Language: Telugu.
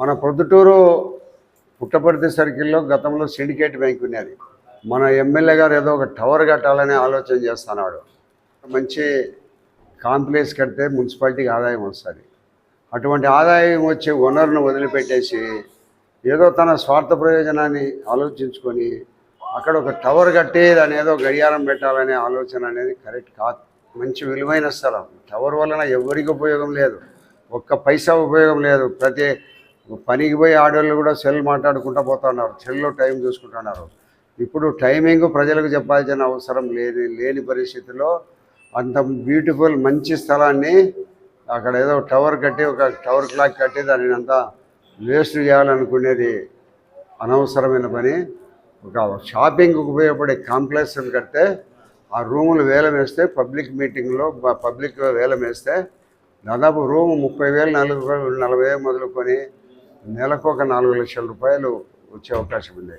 మన ప్రొద్దుటూరు పుట్టపర్తి సర్కిల్లో గతంలో సిండికేట్ బ్యాంక్ ఉన్నది. మన ఎమ్మెల్యే గారు ఏదో ఒక టవర్ కట్టాలని ఆలోచన చేస్తున్నాడు. మంచి కాంప్లెక్స్ కడితే మున్సిపాలిటీకి ఆదాయం వస్తుంది. అటువంటి ఆదాయం వచ్చే వనరును వదిలిపెట్టేసి ఏదో తన స్వార్థ ప్రయోజనాన్ని ఆలోచించుకొని అక్కడ ఒక టవర్ కట్టి దాని ఏదో గడియారం పెట్టాలనే ఆలోచన అనేది కరెక్ట్ కాదు. మంచి విలువైన స్థలం. టవర్ వలన ఎవరికి ఉపయోగం లేదు. ఒక్క పైసా ఉపయోగం లేదు. ప్రతి పనికి పోయి ఆడవాళ్ళు కూడా సెల్ మాట్లాడుకుంటూ పోతున్నారు సెల్లో టైం చూసుకుంటున్నారు. ఇప్పుడు టైమింగ్ ప్రజలకు చెప్పాల్సిన అవసరం లేని లేని పరిస్థితిలో అంత బ్యూటిఫుల్ మంచి స్థలాన్ని అక్కడ ఏదో టవర్ కట్టి ఒక టవర్ క్లాక్ కట్టి దానిని అంతా వేస్ట్ చేయాలనుకునేది అనవసరమైన పని. ఒక షాపింగ్కి ఉపయోగపడే కాంప్లెక్స్ కడితే ఆ రూములు వేలం వేస్తే పబ్లిక్ మీటింగ్లో పబ్లిక్ వేలం వేస్తే దాదాపు రూము ముప్పై వేలు నలభై వేలు నలభై వేలు మొదలుకొని నెలకు ఒక నాలుగు లక్షల రూపాయలు వచ్చే అవకాశం ఉంది.